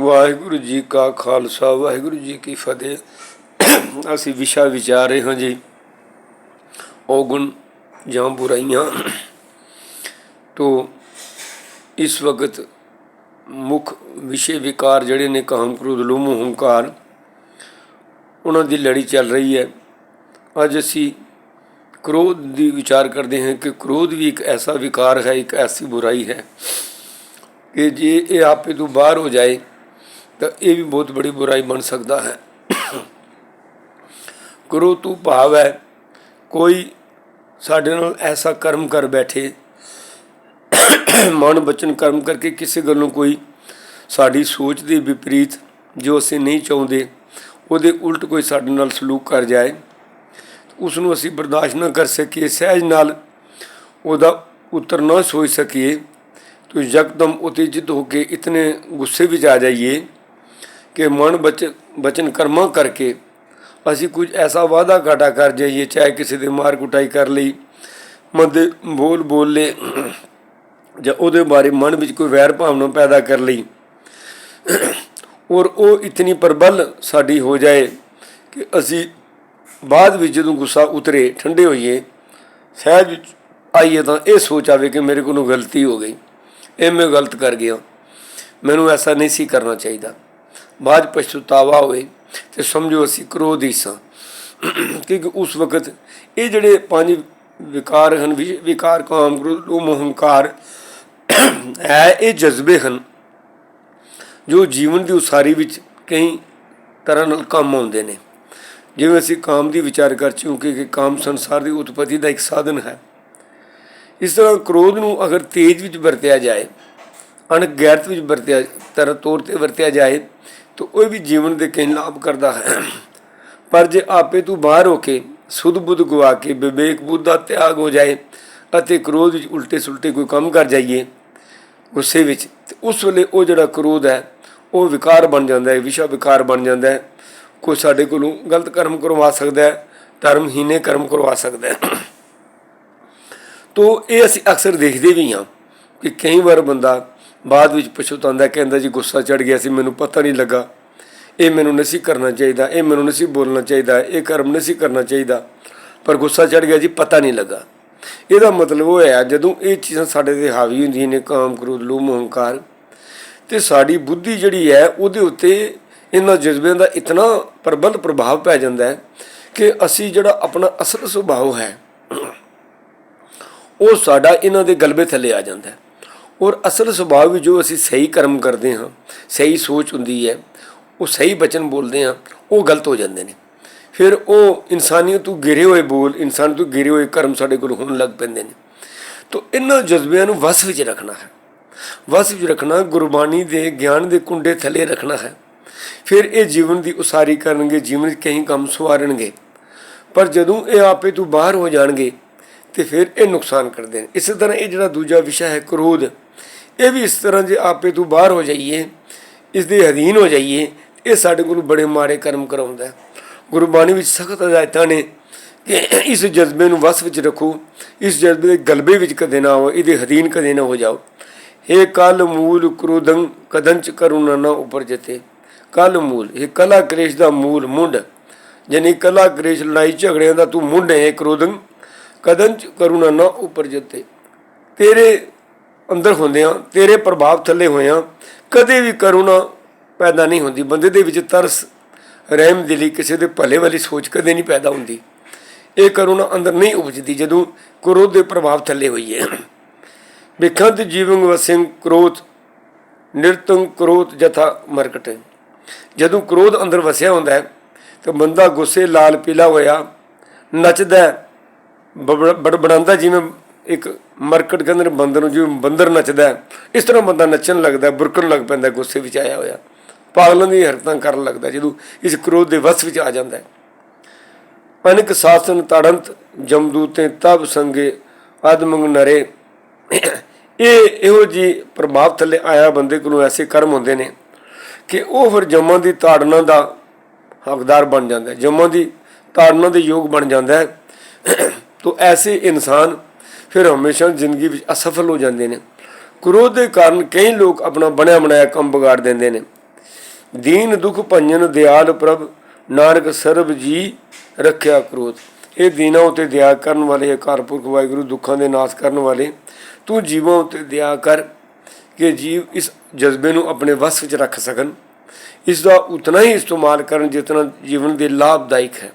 ਵਾਹਿਗੁਰੂ ਜੀ ਕਾ ਖਾਲਸਾ, ਵਾਹਿਗੁਰੂ ਜੀ ਕੀ ਫਤਿਹ। ਅਸੀਂ ਵਿਸ਼ਾ ਵਿਚਾਰ ਰਹੇ ਹਾਂ ਜੀ। ਔਗੁਣ ਜਾਂ ਬੁਰਾਈਆਂ ਤੋਂ ਇਸ ਵਕਤ ਮੁੱਖ ਵਿਸ਼ੇ ਵਿਕਾਰ ਜਿਹੜੇ ਨੇ ਕਾਮ ਕ੍ਰੋਧ, ਲੋਭ, ਹੰਕਾਰ, ਉਹਨਾਂ ਦੀ ਲੜੀ ਚੱਲ ਰਹੀ ਹੈ। ਅੱਜ ਅਸੀਂ ਕ੍ਰੋਧ ਦੀ ਵਿਚਾਰ ਕਰਦੇ ਹਾਂ ਕਿ ਕ੍ਰੋਧ ਵੀ ਇੱਕ ਐਸਾ ਵਿਕਾਰ ਹੈ, ਇੱਕ ਐਸੀ ਬੁਰਾਈ ਹੈ ਕਿ ਜੇ ਇਹ ਆਪੇ ਤੋਂ ਬਾਹਰ ਹੋ ਜਾਏ ਤਾਂ ਇਹ ਵੀ ਬਹੁਤ ਬੜੀ ਬੁਰਾਈ ਬਣ ਸਕਦਾ ਹੈ। ਕਰੋ ਤੂੰ ਭਾਵ ਹੈ ਕੋਈ ਸਾਡੇ ਨਾਲ ਐਸਾ ਕਰਮ ਕਰ ਬੈਠੇ। ਮਨ ਬਚਨ ਕਰਮ ਕਰਕੇ ਕਿਸੇ ਗੱਲੋਂ ਕੋਈ ਸਾਡੀ ਸੋਚ ਦੇ ਵਿਪਰੀਤ ਜੋ ਅਸੀਂ ਨਹੀਂ ਚਾਹੁੰਦੇ, ਉਹਦੇ ਉਲਟ ਕੋਈ ਸਾਡੇ ਨਾਲ ਸਲੂਕ ਕਰ ਜਾਏ। ਉਸ ਨੂੰ ਅਸੀਂ ਬਰਦਾਸ਼ਤ ਨਾ ਕਰ ਸਕੀਏ, ਸਹਿਜ ਨਾਲ ਉਹਦਾ ਉੱਤਰ ਨਾ ਸੋਚ ਸਕੀਏ। ਤੋ ਯਕਦਮ ਉਤੇਜਿਤ ਹੋ ਕੇ ਇਤਨੇ ਗੁੱਸੇ ਵਿੱਚ ਆ ਜਾਈਏ। ਕਿ ਮਨ ਬਚ, ਬਚਨ ਕਰਮਾਂ ਕਰਕੇ ਅਸੀਂ ਕੁਝ ਐਸਾ ਵਾਅਦਾ ਘਾਟਾ ਕਰ ਜਾਈਏ, ਚਾਹੇ ਕਿਸੇ ਦੇ ਮਾਰ ਕੁਟਾਈ ਕਰ ਲਈ, ਮਦੇ ਬੋਲ ਬੋਲ ਲੇ ਜਾਂ ਉਹਦੇ ਬਾਰੇ ਮਨ ਵਿੱਚ ਕੋਈ ਵੈਰ ਭਾਵਨਾ ਪੈਦਾ ਕਰ ਲਈ। ਔਰ ਉਹ ਇਤਨੀ ਪ੍ਰਬਲ ਸਾਡੀ ਹੋ ਜਾਏ ਕਿ ਅਸੀਂ ਬਾਅਦ ਵਿੱਚ ਜਦੋਂ ਗੁੱਸਾ ਉਤਰੇ, ਠੰਡੇ ਹੋਈਏ, ਸਹਿਜ ਵਿੱਚ ਆਈਏ ਤਾਂ ਇਹ ਸੋਚ ਆਵੇ ਕਿ ਮੇਰੇ ਕੋਲੋਂ ਗਲਤੀ ਹੋ ਗਈ, ਇਹ ਮੈਂ ਗਲਤ ਕਰ ਗਿਆ। ਮੈਨੂੰ ਐਸਾ ਨਹੀਂ ਸੀ ਕਰਨਾ ਚਾਹੀਦਾ। ਬਾਅਦ ਪਛਤਾਵਾ ਹੋਵੇ ਤੇ ਸਮਝੋ ਅਸੀਂ ਕ੍ਰੋਧੀ ਸਾਂ। ਕਿਉਂਕਿ ਉਸ ਵਕਤ ਇਹ ਜਿਹੜੇ ਪੰਜ ਵਿਕਾਰ ਹਨ ਵਿਕਾਰ ਕਾਮ, ਕ੍ਰੋਧ, ਲੋਭ ਮੋਹ ਹੰਕਾਰ ਹੈ, ਇਹ ਜਜ਼ਬੇ ਹਨ, ਜੋ ਜੀਵਨ ਦੀ ਉਸਾਰੀ ਵਿੱਚ ਕਈ ਤਰ੍ਹਾਂ ਨਾਲ ਕੰਮ ਆਉਂਦੇ ਨੇ। ਜਿਵੇਂ ਅਸੀਂ ਕਾਮ ਦੀ ਵਿਚਾਰ ਕਰ ਚੁੱਕੇ ਕਿ ਕਾਮ ਸੰਸਾਰ ਦੀ ਉਤਪਤੀ ਦਾ ਇੱਕ ਸਾਧਨ ਹੈ। ਇਸ ਤਰ੍ਹਾਂ ਕ੍ਰੋਧ ਨੂੰ ਅਗਰ ਤੇਜ ਵਿੱਚ ਵਰਤਿਆ ਜਾਏ ਅਣਗੈਰਤ ਵਿੱਚ ਵਰਤਿਆ ਤਰ ਤੌਰ ਤੇ ਵਰਤਿਆ ਜਾਏ ਤਾਂ ਉਹ ਵੀ ਜੀਵਨ ਦੇ ਕਈ ਲਾਭ ਕਰਦਾ ਹੈ। ਪਰ ਜੇ ਆਪੇ ਤੋਂ ਬਾਹਰ ਹੋ ਕੇ ਸੁਧ ਬੁੱਧ ਗਵਾ ਕੇ ਵਿਵੇਕ ਬੁੱਧ ਦਾ ਤਿਆਗ ਹੋ ਜਾਏ ਅਤੇ ਕ੍ਰੋਧ ਵਿੱਚ ਉਲਟੇ ਸੁਲਟੇ ਕੋਈ ਕੰਮ ਕਰ ਜਾਈਏ, ਗੁੱਸੇ ਵਿੱਚ, ਤੇ ਉਸ ਵੇਲੇ ਉਹ ਜਿਹੜਾ ਕ੍ਰੋਧ ਹੈ, ਉਹ ਵਿਕਾਰ ਬਣ ਜਾਂਦਾ ਹੈ, ਵਿਸ਼ਾ ਵਿਕਾਰ ਬਣ ਜਾਂਦਾ ਹੈ। ਕੋਈ ਸਾਡੇ ਕੋਲੋਂ ਗਲਤ ਕਰਮ ਕਰਵਾ ਸਕਦਾ ਹੈ, ਧਰਮਹੀਨੇ ਕਰਮ ਕਰਵਾ ਸਕਦਾ ਹੈ। ਤੋ ਇਹ ਅਸੀਂ ਅਕਸਰ ਦੇਖਦੇ ਵੀ ਹਾਂ ਕਿ ਕਈ ਵਾਰ ਬੰਦਾ ਬਾਅਦ ਵਿੱਚ ਪਛਤਾਉਂਦਾ ਕਹਿੰਦਾ ਜੀ ਗੁੱਸਾ ਚੜ ਗਿਆ ਸੀ, ਮੈਨੂੰ ਪਤਾ ਨਹੀਂ ਲੱਗਾ। ਇਹ ਮੈਨੂੰ ਨਹੀਂ ਸੀ ਕਰਨਾ ਚਾਹੀਦਾ, ਇਹ ਮੈਨੂੰ ਨਹੀਂ ਸੀ ਬੋਲਣਾ ਚਾਹੀਦਾ, ਇਹ ਕਰਮ ਨਹੀਂ ਸੀ ਕਰਨਾ ਚਾਹੀਦਾ। ਪਰ ਗੁੱਸਾ ਚੜ ਗਿਆ ਜੀ, ਪਤਾ ਨਹੀਂ ਲੱਗਾ। ਇਹਦਾ ਮਤਲਬ ਉਹ ਹੈ, ਜਦੋਂ ਇਹ ਚੀਜ਼ਾਂ ਸਾਡੇ ਤੇ ਹਾਵੀ ਹੁੰਦੀਆਂ ਨੇ, ਕਾਮ, ਕ੍ਰੋਧ, ਲੋਭ ਮੋਹ ਹੰਕਾਰ ਤੇ ਸਾਡੀ ਬੁੱਧੀ ਜਿਹੜੀ ਹੈ, ਉਹਦੇ ਉੱਤੇ ਇਹਨਾਂ ਜਜ਼ਬਿਆਂ ਦਾ ਇਤਨਾ ਪ੍ਰਬਲ ਪ੍ਰਭਾਵ ਪੈ ਜਾਂਦਾ ਹੈ ਕਿ ਅਸੀਂ ਜਿਹੜਾ ਆਪਣਾ ਅਸਲ ਸੁਭਾਅ ਹੈ, ਉਹ ਸਾਡਾ ਇਹਨਾਂ ਦੇ ਗਲਬੇ ਥੱਲੇ ਆ ਜਾਂਦਾ ਹੈ। ਔਰ ਅਸਲ ਸੁਭਾਅ ਵੀ ਜੋ ਅਸੀਂ ਸਹੀ ਕਰਮ ਕਰਦੇ ਹਾਂ, ਸਹੀ ਸੋਚ ਹੁੰਦੀ ਹੈ, ਉਹ ਸਹੀ ਬਚਨ ਬੋਲਦੇ ਹਾਂ, ਉਹ ਗਲਤ ਹੋ ਜਾਂਦੇ ਨੇ। ਫਿਰ ਉਹ ਇਨਸਾਨੀਅਤ ਤੋਂ ਗਿਰੇ ਹੋਏ ਬੋਲ, ਇਨਸਾਨ ਤੋਂ ਗਿਰੇ ਹੋਏ ਕਰਮ ਸਾਡੇ ਕੋਲ ਹੋਣ ਲੱਗ ਪੈਂਦੇ ਨੇ। ਤੋਂ ਇਹਨਾਂ ਜਜ਼ਬਿਆਂ ਨੂੰ ਵਸ ਵਿੱਚ ਰੱਖਣਾ ਹੈ। ਵਸ ਵਿੱਚ ਰੱਖਣਾ ਗੁਰਬਾਣੀ ਦੇ, ਗਿਆਨ ਦੇ ਕੁੰਡੇ ਥੱਲੇ ਰੱਖਣਾ ਹੈ। ਫਿਰ ਇਹ ਜੀਵਨ ਦੀ ਉਸਾਰੀ ਕਰਨਗੇ, ਜੀਵਨ ਵਿੱਚ ਕਈ ਕੰਮ ਸਵਾਰਨਗੇ। ਪਰ ਜਦੋਂ ਇਹ ਆਪੇ ਤੋਂ ਬਾਹਰ ਹੋ ਜਾਣਗੇ, ਤੇ ਫਿਰ ਇਹ ਨੁਕਸਾਨ ਕਰਦੇ ਨੇ। ਇਸੇ ਤਰ੍ਹਾਂ ਇਹ ਜਿਹੜਾ ਦੂਜਾ ਵਿਸ਼ਾ ਹੈ, ਕ੍ਰੋਧ। ਇਹ ਵੀ ਇਸ ਤਰ੍ਹਾਂ ਜੇ ਆਪੇ ਤੋਂ ਬਾਹਰ ਹੋ ਜਾਈਏ ਇਸ ਦੇ ਅਧੀਨ ਹੋ ਜਾਈਏ, ਇਹ ਸਾਡੇ ਕੋਲ ਬੜੇ ਮਾੜੇ ਕਰਮ ਕਰਾਉਂਦਾ ਗੁਰਬਾਣੀ ਵਿੱਚ ਸਖਤ ਹਦਾਇਤਾਂ ਨੇ ਕਿ ਇਸ ਜਜ਼ਬੇ ਨੂੰ ਵਸ ਵਿੱਚ ਰੱਖੋ, ਇਸ ਜਜ਼ਬੇ ਦੇ ਗਲਬੇ ਵਿੱਚ ਕਦੇ ਨਾ ਆਓ, ਇਹਦੇ ਅਧੀਨ ਕਦੇ ਨਾ ਹੋ ਜਾਓ। ਇਹ ਕਲ ਮੂਲ ਕ੍ਰੋਧੰ ਕਦੰਚ ਕਰੁਣਾ ਨਾ ਉਪਰ ਜਤੇ। ਕਲ ਮੂਲ ਇਹ ਕਲਾ ਕਲੇਸ਼ ਦਾ ਮੂਲ ਮੁੰਡ। ਜਾਨੀ ਕਲਾ ਕ੍ਰੇਸ਼ ਲੜਾਈ ਝਗੜਿਆਂ ਦਾ ਤੂੰ ਮੁੰਡ ਹੈ ਕ੍ਰੋਧੰ ਕਦੰਚ ਕਰੁਣਾ ਨਾ ਉਪਰ ਜਤੇ। ਤੇਰੇ ਅੰਦਰ ਹੁੰਦੇ ਹੁੰਦਿਆਂ ਤੇਰੇ ਪ੍ਰਭਾਵ ਥੱਲੇ ਹੋਏ ਹੋਇਆਂ ਕਦੇ ਵੀ ਕਰੁਣਾ ਪੈਦਾ ਨਹੀਂ ਹੁੰਦੀ। ਬੰਦੇ ਦੇ ਵਿੱਚ ਤਰਸ ਰਹਿਮ ਦਿਲੀ ਕਿਸੇ ਦੇ ਭਲੇ ਵਾਲੀ ਸੋਚ ਕਦੇ ਨਹੀਂ ਪੈਦਾ ਹੁੰਦੀ। ਇਹ ਕਰੁਣਾ ਅੰਦਰ ਨਹੀਂ ਉਪਜਦੀ ਜਦੋਂ ਕ੍ਰੋਧ ਦੇ ਪ੍ਰਭਾਵ ਥੱਲੇ ਹੋਈ ਹੈ। ਵਿਖੰਤ ਜੀਵਨ ਵਸਿੰ ਕ੍ਰੋਧ ਨਿਰਤੰ ਕ੍ਰੋਧ ਜਥਾ ਮਰਕਟ। ਜਦੋਂ ਕ੍ਰੋਧ ਅੰਦਰ ਵਸਿਆ ਹੁੰਦਾ ਹੈ ਤਾਂ ਬੰਦਾ ਗੁੱਸੇ ਲਾਲ ਪੀਲਾ ਹੋਇਆ ਨੱਚਦਾ ਹੈ, ਬੜਬੜਾਉਂਦਾ ਜਿਵੇਂ ਇੱਕ ਮਰਕਟ ਕਹਿੰਦੇ ਨੇ ਬੰਦਰ ਨੂੰ ਜਿਵੇਂ ਬੰਦਰ ਨੱਚਦਾ ਇਸ ਤਰ੍ਹਾਂ ਬੰਦਾ ਨੱਚਣ ਲੱਗਦਾ ਬੁਰਕਣ ਲੱਗ ਪੈਂਦਾ ਗੁੱਸੇ ਵਿੱਚ ਆਇਆ ਹੋਇਆ। ਪਾਗਲਾਂ ਦੀ ਹਰਕਤਾਂ ਕਰਨ ਲੱਗਦਾ ਜਦੋਂ ਇਸ ਕ੍ਰੋਧ ਦੇ ਵਸ ਵਿੱਚ ਆ ਜਾਂਦਾ ਹੈ। ਅਨਕ ਸਾਸਨ ਤੜੰਤ ਜਮਦੂਤੇ ਤਬ ਸੰਗੇ ਆਦਮੰਗ ਨਰੇ। ਇਹ ਇਹੋ ਜੀ ਪ੍ਰਭਾਵ ਥੱਲੇ ਆਇਆ ਬੰਦੇ ਕੋਲੋਂ ਐਸੇ ਕਰਮ ਹੁੰਦੇ ਨੇ ਕਿ ਉਹ ਫਿਰ ਜਮਾਂ ਦੀ ਤਾੜਨਾ ਦਾ ਹੱਕਦਾਰ ਬਣ ਜਾਂਦਾ ਹੈ। ਜਮਾਂ ਦੀ ਤਾੜਨਾ ਦੇ ਯੋਗ ਬਣ ਜਾਂਦਾ ਹੈ। ਤੋ ਐਸੇ ਇਨਸਾਨ ਫਿਰ ਹਮੇਸ਼ਾ ਜ਼ਿੰਦਗੀ ਵਿੱਚ ਅਸਫਲ ਹੋ ਜਾਂਦੇ ਨੇ। ਕ੍ਰੋਧ ਦੇ ਕਾਰਨ ਕਈ ਲੋਕ ਆਪਣਾ ਬਣਿਆ ਬਣਾਇਆ ਕੰਮ ਵਿਗਾੜ ਦਿੰਦੇ ਨੇ। ਦੀਨ ਦੁਖ ਭੰਜਨ ਦਿਆਲ ਪ੍ਰਭ, ਨਾਨਕ ਸਰਬ ਜੀ ਰੱਖਿਆ ਕ੍ਰੋਧ। ਇਹ ਦੀਨਾ ਉਤੇ ਦਇਆ ਕਰਨ ਵਾਲੇ ਅਕਾਲ ਪੁਰਖ ਵਾਹਿਗੁਰੂ ਦੁੱਖਾਂ ਦੇ ਨਾਸ਼ ਕਰਨ ਵਾਲੇ, ਤੂੰ ਜੀਵਾਂ ਉਤੇ ਦਇਆ ਕਰ ਕਿ ਜੀਵ ਇਸ ਜਜ਼ਬੇ ਨੂੰ ਆਪਣੇ ਵਸ ਵਿੱਚ ਰੱਖ ਸਕਣ। ਇਸ ਦਾ ਉਤਨਾ ਹੀ ਇਸਤੇਮਾਲ ਕਰਨ ਜਿਤਨਾ ਜੀਵਨ ਦੇ ਲਾਭਦਾਇਕ ਹੈ।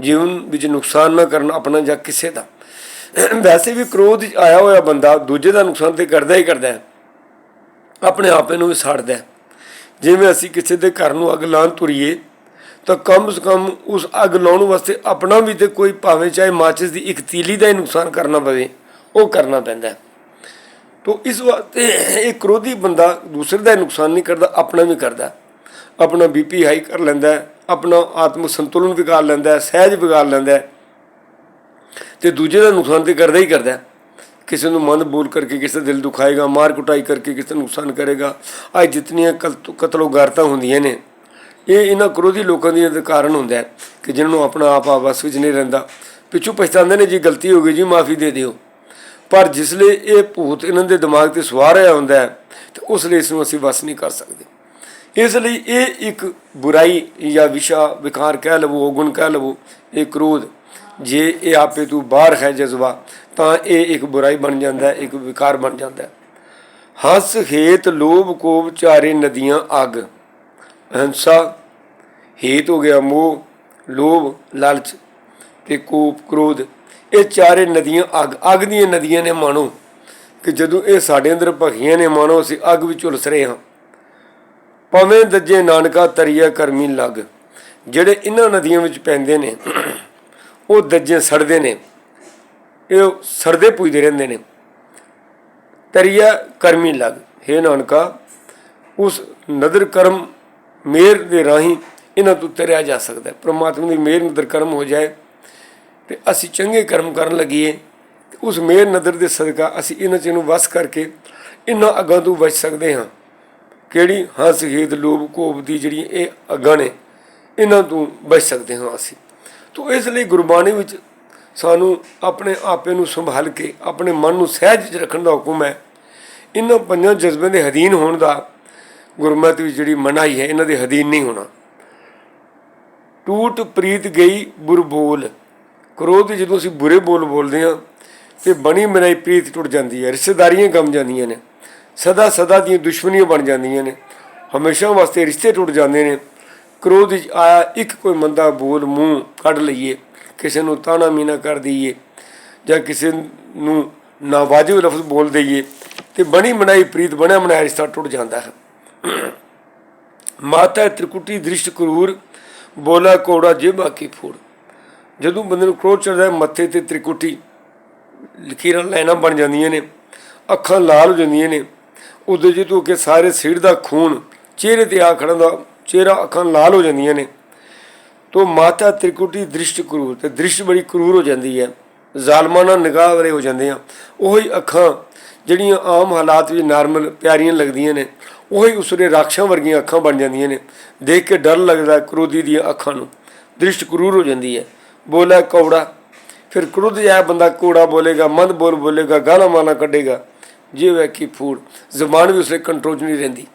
ਜੀਵਨ ਵਿੱਚ ਨੁਕਸਾਨ ਨਾ ਕਰਨ ਆਪਣਾ ਜਾਂ ਕਿਸੇ ਦਾ। ਵੈਸੇ ਵੀ ਕ੍ਰੋਧ ਵਿੱਚ ਆਇਆ ਹੋਇਆ ਬੰਦਾ ਦੂਜੇ ਦਾ ਨੁਕਸਾਨ ਤੇ ਕਰਦਾ ਹੀ ਕਰਦਾ ਹੈ। ਆਪਣੇ ਆਪੇ ਨੂੰ ਵੀ ਸਾੜਦਾ ਜਿਵੇਂ ਅਸੀਂ ਕਿਸੇ ਦੇ ਘਰ ਨੂੰ ਅੱਗ ਲਾਉਣ ਤੁਰੀਏ, ਤਾਂ ਕਮ ਸੇ ਕਮ ਉਸ ਅੱਗ ਲਾਉਣ ਵਾਸਤੇ ਆਪਣਾ ਵੀ ਤੇ ਕੋਈ ਭਾਵੇਂ ਚਾਹੇ ਮਾਚਿਸ ਦੀ ਇੱਕ ਤੀਲੀ ਦਾ ਹੀ ਨੁਕਸਾਨ ਕਰਨਾ ਪਵੇ, ਉਹ ਕਰਨਾ ਪੈਂਦਾ ਹੈ। ਤੋ ਇਸ ਵਾਸਤੇ ਇਹ ਕ੍ਰੋਧੀ ਬੰਦਾ ਦੂਸਰੇ ਦਾ ਨੁਕਸਾਨ ਨਹੀਂ ਕਰਦਾ, ਆਪਣਾ ਵੀ ਕਰਦਾ ਆਪਣਾ ਬੀਪੀ ਹਾਈ ਕਰ ਲੈਂਦਾ ਆਪਣਾ ਆਤਮ ਸੰਤੁਲਨ ਵਿਗਾੜ ਲੈਂਦਾ ਸਹਿਜ ਵਿਗਾੜ ਲੈਂਦਾ ਤੇ ਦੂਜੇ ਦਾ ਨੁਕਸਾਨ ਤੇ ਕਰਦਾ ਹੀ ਕਰਦਾ ਕਿਸੇ ਨੂੰ ਮੰਦ ਬੋਲ ਕਰਕੇ ਕਿਸੇ ਦਾ ਦਿਲ ਦੁਖਾਏਗਾ, ਮਾਰ ਕੁਟਾਈ ਕਰਕੇ ਕਿਸੇ ਦਾ ਨੁਕਸਾਨ ਕਰੇਗਾ। ਅੱਜ ਜਿਤਨੀਆਂ ਕਤ- ਕਤਲੋ ਗਾਰਤਾਂ ਹੁੰਦੀਆਂ ਨੇ, ਇਹ ਇਹਨਾਂ ਕ੍ਰੋਧੀ ਲੋਕਾਂ ਦੀ ਕਾਰਨ ਹੁੰਦਾ ਹੈ ਕਿ ਜਿਨ੍ਹਾਂ ਨੂੰ ਆਪਣਾ ਆਪ ਆਪਸ ਵਿੱਚ ਨਹੀਂ ਰਹਿੰਦਾ। ਪਿੱਛੋਂ ਪਛਤਾਉਂਦੇ ਨੇ, ਜੀ ਗਲਤੀ ਹੋ ਗਈ ਜੀ, ਮਾਫੀ ਦੇ ਦਿਓ। ਪਰ ਜਿਸ ਲਈ ਇਹ ਭੂਤ ਇਹਨਾਂ ਦੇ ਦਿਮਾਗ ਤੇ ਸਵਾਰ ਰਿਹਾ ਹੁੰਦਾ ਹੈ, ਤੇ ਉਸ ਲਈ ਇਸ ਨੂੰ ਅਸੀਂ ਵਸ ਨਹੀਂ ਕਰ ਸਕਦੇ। ਇਸ ਲਈ ਇਹ ਇੱਕ ਬੁਰਾਈ ਜਾਂ ਵਿਸ਼ਾ ਵਿਕਾਰ ਕਹਿ ਲਵੋ ਗੁਣ ਕਹਿ ਲਵੋ, ਇਹ ਕ੍ਰੋਧ ਜੇ ਇਹ ਆਪੇ ਤੋਂ ਬਾਹਰ ਹੈ ਜਜ਼ਬਾ, ਤਾਂ ਇਹ ਇੱਕ ਬੁਰਾਈ ਬਣ ਜਾਂਦਾ ਹੈ ਇੱਕ ਵਿਕਾਰ ਬਣ ਜਾਂਦਾ। ਹੈ ਹੰਸ ਹੇਤ ਲੋਭ ਕੋਪ ਚਾਰੇ ਨਦੀਆਂ ਅੱਗ। ਹੰਸਾ ਹੇਤ ਹੋ ਗਿਆ ਮੋਹ, ਲੋਭ ਲਾਲਚ ਤੇ ਕੋਪ ਕ੍ਰੋਧ। ਇਹ ਚਾਰੇ ਨਦੀਆਂ ਅੱਗ। ਅੱਗ ਦੀਆਂ ਨਦੀਆਂ ਨੇ ਮਾਣੋ ਕਿ ਜਦੋਂ ਇਹ ਸਾਡੇ ਅੰਦਰ ਭਖੀਆਂ ਨੇ, ਮਾਣੋ ਅਸੀਂ ਅੱਗ ਵਿੱਚ ਝੁਲਸ ਰਹੇ ਹਾਂ। ਭਾਵੇਂ ਦੱਜੇ ਨਾਨਕਾ ਤਰੀਆ ਕਰਮੀ ਲੱਗ, ਜਿਹੜੇ ਇਹਨਾਂ ਨਦੀਆਂ ਵਿੱਚ ਪੈਂਦੇ ਨੇ ਉਹ ਦੱਜੇ ਸੜਦੇ ਨੇ। ਇਹ ਸੜਦੇ ਪੁੱਜਦੇ ਰਹਿੰਦੇ ਨੇ। ਤਰੀਆ ਕਰਮੀ ਲੱਗ। ਹੈ ਨਾਨਕਾ, ਉਸ ਨਦਰ ਕਰਮ ਮੇਰ ਦੇ ਰਾਹੀਂ ਇਹਨਾਂ ਤੋਂ ਤਰਿਆ ਜਾ ਸਕਦਾ ਹੈ। ਪ੍ਰਮਾਤਮਾ ਦੀ ਮੇਰ ਨਦਰ ਕਰਮ ਹੋ ਜਾਏ ਤੇ ਅਸੀਂ ਚੰਗੇ ਕਰਮ ਕਰਨ ਲੱਗੀਏ ਤੇ ਉਸ ਮੇਰ ਨਦਰ ਦੇ ਸਦਕਾ ਅਸੀਂ ਇਹਨਾਂ ਚੀਜ਼ਾਂ ਨੂੰ ਵਸ ਕਰਕੇ ਇਹਨਾਂ ਅੱਗਾਂ ਤੋਂ ਬਚ ਸਕਦੇ ਹਾਂ। ਕਿਹੜੀ ਹੰਸ ਖੇਦ ਲੋਭ ਕੋਪ ਦੀ ਜਿਹੜੀ ਇਹ ਅੱਗਾਂ ਨੇ, ਇਹਨਾਂ ਤੋਂ ਬਚ ਸਕਦੇ ਹਾਂ ਅਸੀਂ। ਤੋਂ ਇਸ ਲਈ ਗੁਰਬਾਣੀ ਵਿੱਚ ਸਾਨੂੰ ਆਪਣੇ ਆਪੇ ਨੂੰ ਸੰਭਾਲ ਕੇ, ਆਪਣੇ ਮਨ ਨੂੰ ਸਹਿਜ ਵਿੱਚ ਰੱਖਣ ਦਾ ਹੁਕਮ ਹੈ। ਇਹਨਾਂ ਪੰਜਾਂ ਜਜ਼ਬਿਆਂ ਦੇ ਅਧੀਨ ਹੋਣ ਦਾ ਗੁਰਮਤਿ ਵਿੱਚ ਜਿਹੜੀ ਮਨਾਹੀ ਹੈ, ਇਹਨਾਂ ਦੇ ਅਧੀਨ ਨਹੀਂ ਹੋਣਾ। ਟੂਟ ਪ੍ਰੀਤ ਗਈ ਬੁਰ ਬੋਲ। ਕ੍ਰੋਧ ਜਦੋਂ ਅਸੀਂ ਬੁਰੇ ਬੋਲ ਬੋਲਦੇ ਹਾਂ, ਤੇ ਬਣੀ ਮਨਾਈ ਪ੍ਰੀਤ ਟੁੱਟ ਜਾਂਦੀ ਹੈ, ਰਿਸ਼ਤੇਦਾਰੀਆਂ ਗਮ ਜਾਂਦੀਆਂ ਨੇ। ਸਦਾ ਸਦਾ ਦੀਆਂ ਦੁਸ਼ਮਣੀਆਂ ਬਣ ਜਾਂਦੀਆਂ ਨੇ। ਹਮੇਸ਼ਾ ਵਾਸਤੇ ਰਿਸ਼ਤੇ ਟੁੱਟ ਜਾਂਦੇ ਨੇ। ਕ੍ਰੋਧ ਵਿੱਚ ਆਇਆ, ਇੱਕ ਕੋਈ ਮੰਦਾ ਬੋਲ ਮੂੰਹ ਕੱਢ ਲਈਏ, ਕਿਸੇ ਨੂੰ ਤਾਣਾ ਮੀਨਾ ਕਰ ਦਈਏ, ਜਾਂ ਕਿਸੇ ਨੂੰ ਨਾਵਾਜਿਬ ਲਫ਼ਜ਼ ਬੋਲ ਦਈਏ, ਤੇ ਬਣੀ ਬਣਾਈ ਪ੍ਰੀਤ ਬਣਿਆ ਬਣਾਇਆ ਰਿਸ਼ਤਾ ਟੁੱਟ ਜਾਂਦਾ ਹੈ। ਮਾਤਾ ਤ੍ਰਿਕੁਟੀ ਦ੍ਰਿਸ਼ਟ ਕਰੂਰ, ਬੋਲਾ ਕੋੜਾ ਜੇਬਾ ਕੀ ਫੋੜ। ਜਦੋਂ ਬੰਦੇ ਨੂੰ ਕ੍ਰੋਧ ਚੜਦਾ ਹੈ, ਮੱਥੇ ਤੇ ਤ੍ਰਿਕੁਟੀ ਲਕੀਰਾਂ ਲਾਈਨਾਂ ਬਣ ਜਾਂਦੀਆਂ ਨੇ, ਅੱਖਾਂ ਲਾਲ ਹੋ ਜਾਂਦੀਆਂ ਨੇ ਉਦੋਂ ਜਦੋਂ ਕਿ ਸਾਰੇ ਸਿਰ ਦਾ ਖੂਨ ਚਿਹਰੇ ਤੇ ਆ ਖੜਨ ਦਾ ਚਿਹਰਾ ਅੱਖਾਂ ਲਾਲ ਹੋ ਜਾਂਦੀਆਂ ਨੇ। ਤੋ ਮਾਤਾ ਤ੍ਰਿਕੁਟੀ ਦ੍ਰਿਸ਼ਟ ਕਰੂਰ, ਤੇ ਦ੍ਰਿਸ਼ਟ ਬੜੀ ਕਰੂਰ ਹੋ ਜਾਂਦੀ ਹੈ। ਜ਼ਾਲਮਾਨਾ ਨਿਗਾਹ ਵਾਲੇ ਹੋ ਜਾਂਦੇ ਆ। ਉਹੀ ਅੱਖਾਂ ਜਿਹੜੀਆਂ ਆਮ ਹਾਲਾਤ ਵਿੱਚ ਨਾਰਮਲ ਪਿਆਰੀਆਂ ਲੱਗਦੀਆਂ ਨੇ, ਉਹੀ ਉਸਦੇ ਰਾਖਸ਼ਾਂ ਵਰਗੀਆਂ ਅੱਖਾਂ ਬਣ ਜਾਂਦੀਆਂ ਨੇ। ਦੇਖ ਕੇ ਡਰ ਲੱਗਦਾ ਕਰੋਧੀ ਦੀਆਂ ਅੱਖਾਂ ਨੂੰ। ਦ੍ਰਿਸ਼ਟ ਕਰੂਰ ਹੋ ਜਾਂਦੀ ਹੈ। ਬੋਲਾ ਕੌੜਾ। ਫਿਰ ਕ੍ਰੋਧ ਜਾਇਆ ਬੰਦਾ ਕੋੜਾ ਬੋਲੇਗਾ, ਮੰਦ ਬੋਲ ਬੋਲੇਗਾ, ਗਾਲਾਂ ਮਾਲਾਂ ਕੱਢੇਗਾ। ਜਿਵੇਂ ਕਿ ਫੂਡ ਜ਼ਬਾਨ ਵੀ ਉਸਰੇ ਕੰਟਰੋਲ 'ਚ ਨਹੀਂ ਰਹਿੰਦੀ।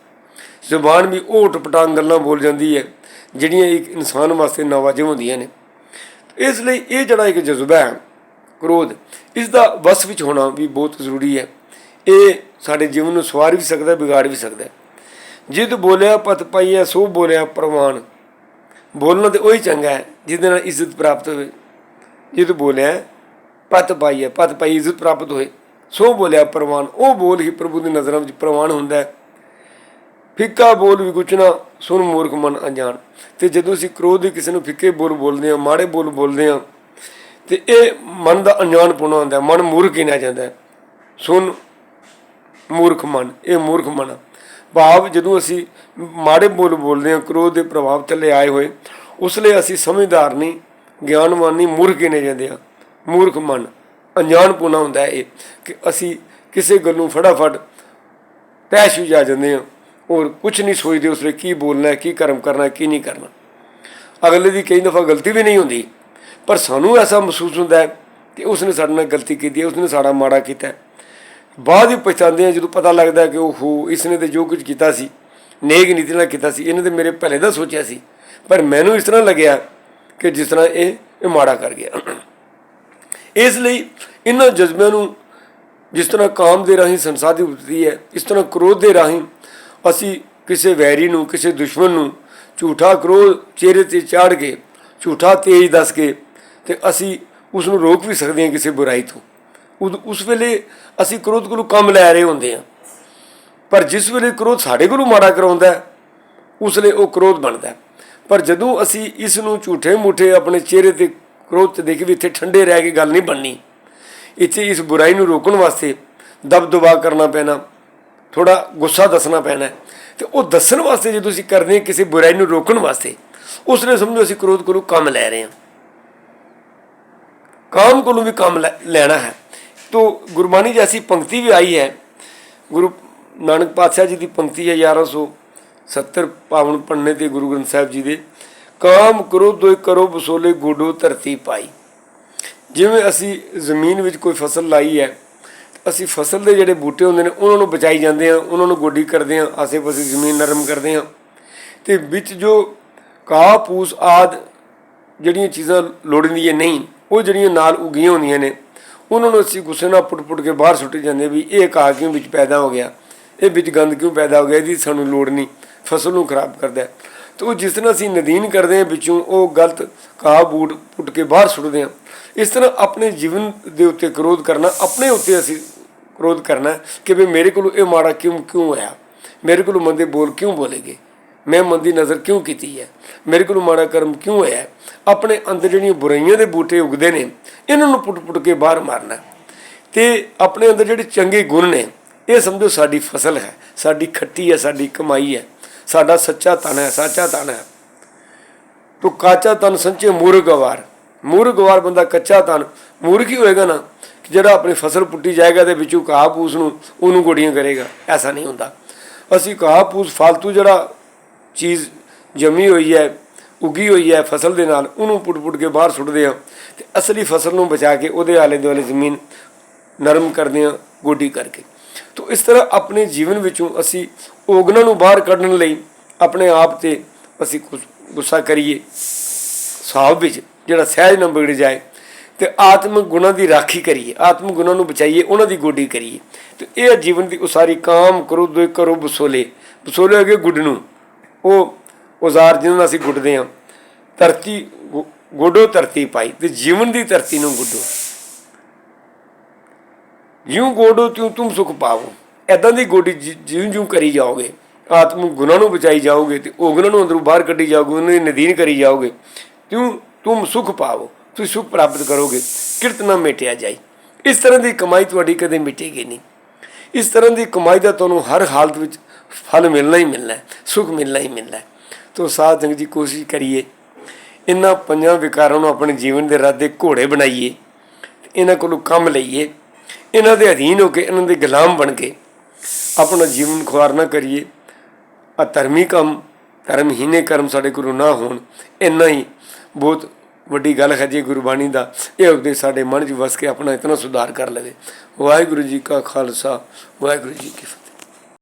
ਜ਼ੁਬਾਨ ਵੀ ਓਟ ਪਟਾਂਗ ਗੱਲਾਂ ਬੋਲ ਜਾਂਦੀ ਹੈ, ਜਿਹੜੀਆਂ ਇੱਕ ਇਨਸਾਨ ਵਾਸਤੇ ਨਾਵਾਜਿਬ ਹੁੰਦੀਆਂ ਨੇ। ਇਸ ਲਈ ਇਹ ਜਿਹੜਾ ਇੱਕ ਜਜ਼ਬਾ ਹੈ, ਕ੍ਰੋਧ, ਇਸ ਦਾ ਵਸ ਵਿੱਚ ਹੋਣਾ ਵੀ ਬਹੁਤ ਜ਼ਰੂਰੀ ਹੈ। ਇਹ ਸਾਡੇ ਜੀਵਨ ਨੂੰ ਸਵਾਰ ਵੀ ਸਕਦਾ, ਵਿਗਾੜ ਵੀ ਸਕਦਾ ਜਿੱਦ ਬੋਲਿਆ, ਪਤ ਪਾਈਆ ਸੋ ਬੋਲਿਆ, ਪ੍ਰਵਾਨ। ਬੋਲਣਾ ਤੇ ਉਹੀ ਚੰਗਾ ਹੈ, ਜਿਹਦੇ ਨਾਲ ਇੱਜ਼ਤ ਪ੍ਰਾਪਤ ਹੋਵੇ। ਜਿੱਦ ਬੋਲਿਆ, ਪਤ ਪਾਈਆ ਪਤ ਪਾਈ ਇੱਜ਼ਤ ਪ੍ਰਾਪਤ ਹੋਏ। ਸੋ ਬੋਲਿਆ, ਪ੍ਰਵਾਨ। ਉਹ ਬੋਲ ਹੀ ਪ੍ਰਭੂ ਦੀ ਨਜ਼ਰਾਂ ਵਿੱਚ ਪ੍ਰਵਾਨ ਹੁੰਦਾ ਹੈ। ਫਿੱਕਾ ਬੋਲ ਵੀ ਕੁਛ ਸੁਣ ਮੂਰਖ ਮਨ ਅਣਜਾਣ। ਤੇ ਜਦੋਂ ਅਸੀਂ ਕ੍ਰੋਧ ਦੇ ਕਿਸੇ ਨੂੰ ਫਿੱਕੇ ਬੋਲ ਬੋਲਦੇ ਹਾਂ, ਮਾੜੇ ਬੋਲ ਬੋਲਦੇ ਹਾਂ, ਤੇ ਇਹ ਮਨ ਦਾ ਅਣਜਾਣ ਪੁਣਾ ਹੁੰਦਾ ਮਨ ਮੂਰਖ ਗਿਣਿਆ ਜਾਂਦਾ ਹੈ। ਸੁਣ ਮੂਰਖ ਮਨ, ਇਹ ਮੂਰਖ ਮਨ ਭਾਵ ਜਦੋਂ ਅਸੀਂ ਮਾੜੇ ਬੋਲ ਬੋਲਦੇ ਹਾਂ, ਕ੍ਰੋਧ ਦੇ ਪ੍ਰਭਾਵ ਥੱਲੇ ਆਏ ਹੋਏ, ਉਸ ਲਈ ਅਸੀਂ ਸਮਝਦਾਰ ਨਹੀਂ, ਗਿਆਨਵਾਨ ਨਹੀਂ, ਮੂਰਖ ਗਿਣੇ ਜਾਂਦੇ ਆ ਮੂਰਖ ਮਨ, ਅਣਜਾਣ ਪੁਣਾ ਹੁੰਦਾ ਇਹ, ਕਿ ਅਸੀਂ ਕਿਸੇ ਗੱਲ ਨੂੰ ਫਟਾਫਟ ਤੈਸ਼ ਵਿੱਚ ਆ ਜਾਂਦੇ ਹਾਂ। ਔਰ ਕੁਝ ਨਹੀਂ ਸੋਚਦੇ ਉਸ ਕੀ ਬੋਲਣਾ, ਕੀ ਕਰਮ ਕਰਨਾ, ਕੀ ਨਹੀਂ ਕਰਨਾ। ਅਗਲੇ ਦੀ ਕਈ ਦਫਾ ਗਲਤੀ ਵੀ ਨਹੀਂ ਹੁੰਦੀ, ਪਰ ਸਾਨੂੰ ਐਸਾ ਮਹਿਸੂਸ ਹੁੰਦਾ ਹੈ ਕਿ ਉਸਨੇ ਸਾਡੇ ਨਾਲ ਗਲਤੀ ਕੀਤੀ ਹੈ, ਉਸਨੇ ਸਾਡਾ ਮਾੜਾ ਕੀਤਾ ਬਾਅਦ ਹੀ ਪਛਤਾਉਂਦੇ ਆ ਜਦੋਂ ਪਤਾ ਲੱਗਦਾ ਕਿ ਉਹ ਹੋ ਇਸਨੇ ਤੇ ਜੋ ਕੁਝ ਕੀਤਾ ਸੀ, ਨੇਕ ਨੀਤੀ ਨਾਲ ਕੀਤਾ ਸੀ, ਇਹਨੇ ਤੇ ਮੇਰੇ ਭਲੇ ਦਾ ਸੋਚਿਆ ਸੀ। ਪਰ ਮੈਨੂੰ ਇਸ ਤਰ੍ਹਾਂ ਲੱਗਿਆ ਕਿ ਜਿਸ ਤਰ੍ਹਾਂ ਇਹ ਇਹ ਮਾੜਾ ਕਰ ਗਿਆ। ਇਸ ਲਈ ਇਹਨਾਂ ਜਜ਼ਬਿਆਂ ਨੂੰ ਜਿਸ ਤਰ੍ਹਾਂ ਕਾਮ ਦੇ ਰਾਹੀਂ, ਸੰਸਾਰ ਦੀ ਉਪਜਦੀ ਹੈ, ਇਸ ਤਰ੍ਹਾਂ ਕ੍ਰੋਧ ਦੇ ਰਾਹੀਂ ਅਸੀਂ ਕਿਸੇ ਵੈਰੀ ਨੂੰ, ਕਿਸੇ ਦੁਸ਼ਮਣ ਨੂੰ ਝੂਠਾ ਕ੍ਰੋਧ ਚਿਹਰੇ ਤੇ ਚਾੜ ਕੇ, ਝੂਠਾ ਤੇਜ ਦੱਸ ਕੇ ਤੇ ਅਸੀਂ ਉਸ ਨੂੰ ਰੋਕ ਵੀ ਸਕਦੇ ਹਾਂ ਕਿਸੇ ਬੁਰਾਈ ਤੋਂ। ਉਦ- ਉਸ ਵੇਲੇ ਅਸੀਂ ਕ੍ਰੋਧ ਕੋਲੋਂ ਕੰਮ ਲੈ ਰਹੇ ਹੁੰਦੇ ਹਾਂ। ਪਰ ਜਿਸ ਵੇਲੇ ਕ੍ਰੋਧ ਸਾਡੇ ਕੋਲੋਂ ਮਾੜਾ ਕਰਾਉਂਦਾ ਉਸ ਲਈ ਉਹ ਕ੍ਰੋਧ ਬਣਦਾ ਪਰ ਜਦੋਂ ਅਸੀਂ ਇਸ ਨੂੰ ਝੂਠੇ ਮੂਠੇ ਆਪਣੇ ਚਿਹਰੇ ਤੇ ਕ੍ਰੋਧ ਤੇ ਦੇਖ ਵੀ ਇੱਥੇ ਠੰਡੇ ਰਹਿ ਕੇ ਗੱਲ ਨਹੀਂ ਬਣਨੀ, ਇੱਥੇ ਇਸ ਬੁਰਾਈ ਨੂੰ ਰੋਕਣ ਵਾਸਤੇ ਦਬਦਬਾ ਕਰਨਾ ਪੈਣਾ ਥੋੜਾ ਗੁੱਸਾ ਦੱਸਣਾ ਪੈਣਾ ਹੈ। ਤੇ ਉਹ ਦੱਸਣ ਵਾਸਤੇ ਜਦੋਂ ਅਸੀਂ ਕਰਦੇ ਹਾਂ ਕਿਸੇ ਬੁਰਾਈ ਨੂੰ ਰੋਕਣ ਵਾਸਤੇ ਉਸ ਨੇ ਸਮਝੋ ਅਸੀਂ ਕ੍ਰੋਧ ਕੋਲੋਂ ਕੰਮ ਲੈ ਰਹੇ ਹਾਂ। ਕਾਮ ਕੋਲੋਂ ਵੀ ਕੰਮ ਲੈ- ਲੈਣਾ ਹੈ। ਤੋ ਗੁਰਬਾਣੀ ਜੈਸੀ ਪੰਕਤੀ ਵੀ ਆਈ ਹੈ। ਗੁਰੂ ਨਾਨਕ ਪਾਤਸ਼ਾਹ ਜੀ ਦੀ ਪੰਕਤੀ ਹੈ 1170 ਪਾਵਨ ਪੰਨੇ ਤੇ ਗੁਰੂ ਗ੍ਰੰਥ ਸਾਹਿਬ ਜੀ ਦੇ, ਕਾਮ ਕਰੋ ਕਰੋ ਬਸੋਲੇ ਗੋਡੋ ਧਰਤੀ ਪਾਈ। ਜਿਵੇਂ ਅਸੀਂ ਜ਼ਮੀਨ ਵਿੱਚ ਕੋਈ ਫਸਲ ਲਾਈ ਹੈ ਅਸੀਂ ਫਸਲ ਦੇ ਜਿਹੜੇ ਬੂਟੇ ਹੁੰਦੇ ਨੇ, ਉਹਨਾਂ ਨੂੰ ਬਚਾਈ ਜਾਂਦੇ ਆ ਉਹਨਾਂ ਨੂੰ ਗੋਡੀ ਕਰਦੇ ਆ ਆਸੇ-ਪਾਸੇ ਜ਼ਮੀਨ ਨਰਮ ਕਰਦੇ ਆ ਤੇ ਵਿੱਚ ਜੋ ਘਾਹ ਪੂਸ ਆਦ ਜਿਹੜੀਆਂ ਚੀਜ਼ਾਂ ਲੋੜੀਂਦੀਆਂ ਨਹੀਂ, ਉਹ ਜਿਹੜੀਆਂ ਨਾਲ ਉਗੀਆਂ ਹੁੰਦੀਆਂ ਨੇ, ਉਹਨਾਂ ਨੂੰ ਅਸੀਂ ਗੁੱਸੇ ਨਾਲ ਪੁੱਟ-ਪੁੱਟ ਕੇ ਬਾਹਰ ਸੁੱਟ ਜਾਂਦੇ ਵੀ ਇਹ ਘਾਹ ਕਿਉਂ ਵਿੱਚ ਪੈਦਾ ਹੋ ਗਿਆ? ਇਹ ਵਿੱਚ ਗੰਦ ਕਿਉਂ ਪੈਦਾ ਹੋ ਗਿਆ? ਇਹਦੀ ਸਾਨੂੰ ਲੋੜ ਨਹੀਂ। ਫਸਲ ਨੂੰ ਖਰਾਬ ਕਰਦਾ ਤੇ ਉਹ ਜਿਸ ਤਰ੍ਹਾਂ ਅਸੀਂ ਨਦੀਨ ਕਰਦੇ ਹਾਂ ਵਿੱਚੋਂ ਉਹ ਗਲਤ ਘਾਹ ਬੂਟ ਪੁੱਟ ਕੇ ਬਾਹਰ ਸੁੱਟਦੇ ਹਾਂ। ਇਸ ਤਰ੍ਹਾਂ ਆਪਣੇ ਜੀਵਨ ਦੇ ਉੱਤੇ ਕ੍ਰੋਧ ਕਰਨਾ, ਆਪਣੇ ਉੱਤੇ ਅਸੀਂ ਕ੍ਰੋਧ ਕਰਨਾ ਕਿ ਵੀ ਮੇਰੇ ਕੋਲ ਇਹ ਮਾੜਾ ਕਿਉਂ ਕਿਉਂ ਹੋਇਆ ਮੇਰੇ ਕੋਲ ਮੰਦੇ ਬੋਲ ਕਿਉਂ ਬੋਲੇਗੇ? ਮੈਂ ਮੰਦੀ ਨਜ਼ਰ ਕਿਉਂ ਕੀਤੀ ਹੈ? ਮੇਰੇ ਕੋਲ ਮਾੜਾ ਕਰਮ ਕਿਉਂ ਹੋਇਆ? ਆਪਣੇ ਅੰਦਰ ਜਿਹੜੀਆਂ ਬੁਰਾਈਆਂ ਦੇ ਬੂਟੇ ਉਗਦੇ ਨੇ, ਇਹਨਾਂ ਨੂੰ ਪੁੱਟ-ਪੁੱਟ ਕੇ ਬਾਹਰ ਮਾਰਨਾ। ਤੇ ਆਪਣੇ ਅੰਦਰ ਜਿਹੜੇ ਚੰਗੇ ਗੁਣ ਨੇ, ਇਹ ਸਮਝੋ ਸਾਡੀ ਫਸਲ ਹੈ, ਸਾਡੀ ਖੱਟੀ ਹੈ, ਸਾਡੀ ਕਮਾਈ ਹੈ। ਸਾਡਾ ਸੱਚਾ ਤਨ ਹੈ, ਸੱਚਾ ਤਨ ਹੈ। ਤੋ ਕਾਚਾ ਤਨ ਸੰਚੇ ਮੂਰਗਵਾਰ। ਮੂਰਗਵਾਰ ਬੰਦਾ ਕੱਚਾ ਤਨ ਮੂਰਖ ਹੀ ਹੋਏਗਾ ਨਾ ਕਿ ਜਿਹੜਾ ਆਪਣੀ ਫਸਲ ਪੁੱਟੀ ਜਾਏਗਾ ਤੇ ਵਿੱਚੋਂ ਘਾਹ ਪੂਸ ਨੂੰ, ਉਹਨੂੰ ਗੋਡੀਆਂ ਕਰੇਗਾ। ਐਸਾ ਨਹੀਂ ਹੁੰਦਾ। ਅਸੀਂ ਘਾਹ ਪੂਸ ਫालतू ਜਿਹੜਾ ਚੀਜ਼ ਜਮੀ ਹੋਈ ਹੈ, ਉਗੀ ਹੋਈ ਹੈ ਫਸਲ ਦੇ ਨਾਲ, ਉਹਨੂੰ ਪੁੱਟ-ਪੁੱਟ ਕੇ ਬਾਹਰ ਸੁੱਟਦੇ ਆ ਤੇ ਅਸਲੀ ਫਸਲ ਨੂੰ ਬਚਾ ਕੇ ਉਹਦੇ ਆਲੇ ਦੁਆਲੇ ਜ਼ਮੀਨ ਨਰਮ ਕਰਦੇ ਹਾਂ ਗੋਡੀ ਕਰਕੇ। ਤੋ ਇਸ ਤਰ੍ਹਾਂ ਆਪਣੇ ਜੀਵਨ ਵਿੱਚੋਂ ਅਸੀਂ ਔਗਣਾਂ ਨੂੰ ਬਾਹਰ ਕੱਢਣ ਲਈ ਆਪਣੇ ਆਪ ਤੇ ਅਸੀਂ ਗੁੱਸਾ ਕਰੀਏ। ਸਾਹਬ ਵਿੱਚ ਜਿਹੜਾ ਸਹਿਜ ਨਾ ਵਿਗੜ ਜਾਏ ਤੇ ਆਤਮ ਗੁਣਾਂ ਦੀ ਰਾਖੀ ਕਰੀਏ। ਆਤਮ ਗੁਣਾਂ ਨੂੰ ਬਚਾਈਏ, ਉਹਨਾਂ ਦੀ ਗੋਡੀ ਕਰੀਏ। ਤੇ ਇਹ ਜੀਵਨ ਦੀ ਉਸਾਰੀ ਕਾਮ ਕਰੋ ਦੋਇ ਕਰੋ ਬਸੋਲੇ। ਬਸੋਲੇ ਹੈਗੇ ਗੁੱਡ ਨੂੰ। ਉਹ ਔਜ਼ਾਰ ਜਿਹਨਾਂ ਨਾਲ ਅਸੀਂ ਗੁੱਡਦੇ ਹਾਂ। ਧਰਤੀ ਗੋ- ਗੋਡੋ ਧਰਤੀ ਪਾਈ ਤੇ ਜੀਵਨ ਦੀ ਧਰਤੀ ਨੂੰ ਗੁੱਡੋ। ਜਿਉਂ ਗੋਡੋ ਤਿਉਂ ਤੁਮ ਸੁਖ ਪਾਵੋ। ਐਦਾਂ ਦੀ ਗੋਡੀ ਜਿ- ਜਿਉਂ ਜਿਉਂ ਕਰੀ ਜਾਓਗੇ, ਆਤਮ ਗੁਣਾਂ ਨੂੰ ਬਚਾਈ ਜਾਓਗੇ ਤੇ ਔਗਣਾਂ ਨੂੰ ਅੰਦਰੋਂ ਬਾਹਰ ਕੱਢੀ ਜਾਓਗੇ, ਉਹਨਾਂ ਦੀ ਨਦੀਨ ਕਰੀ ਜਾਓਗੇ, ਤਿਉਂ ਤੁਮ ਸੁਖ ਪਾਵੋ, ਤੁਸੀਂ ਸੁਖ ਪ੍ਰਾਪਤ ਕਰੋਗੇ, ਕਿਰਤ ਨਾ ਮਿਟਿਆ ਜਾਈ ਇਸ ਤਰ੍ਹਾਂ ਦੀ ਕਮਾਈ ਤੁਹਾਡੀ ਕਦੇ ਮਿਟੇਗੀ ਨਹੀਂ। ਇਸ ਤਰ੍ਹਾਂ ਦੀ ਕਮਾਈ ਦਾ ਤੁਹਾਨੂੰ ਹਰ ਹਾਲਤ ਵਿੱਚ ਫਲ ਮਿਲਣਾ ਹੀ ਮਿਲਣਾ ਹੈ, ਸੁਖ ਮਿਲਣਾ ਹੀ ਮਿਲਣਾ ਹੈ। ਤੋ ਸਾਧ ਸੰਗਤ ਜੀ ਕੋਸ਼ਿਸ਼ ਕਰੀਏ ਇਹਨਾਂ ਪੰਜਾਂ ਵਿਕਾਰਾਂ ਨੂੰ ਆਪਣੇ ਜੀਵਨ ਦੇ ਰਾਦੇ ਘੋੜੇ ਬਣਾਈਏ ਇਹਨਾਂ ਕੋਲੋਂ ਕੰਮ ਲਈਏ। ਇਹਨਾਂ ਦੇ ਅਧੀਨ ਹੋ ਕੇ, ਇਹਨਾਂ ਦੇ ਗੁਲਾਮ ਬਣ ਕੇ ਆਪਣਾ ਜੀਵਨ ਖੁਆਰ ਨਾ ਕਰੀਏ। ਆ ਧਰਮੀ ਕੰਮ, ਧਰਮਹੀਨੇ ਕਰਮ ਸਾਡੇ ਕੋਲੋਂ ਨਾ ਹੋਣ, ਇੰਨਾ ਹੀ ਬਹੁਤ ਵੱਡੀ ਗੱਲ ਹੈ ਜੀ ਗੁਰਬਾਣੀ ਦਾ। ਇਹ ਉਪਦੇਸ਼ ਸਾਡੇ ਮਨ 'ਚ ਵਸ ਕੇ ਆਪਣਾ ਇਤਨਾ ਸੁਧਾਰ ਕਰ ਲਵੇ। ਵਾਹਿਗੁਰੂ ਜੀ ਕਾ ਖਾਲਸਾ, ਵਾਹਿਗੁਰੂ ਜੀ ਕੀ ਫਤਿਹ।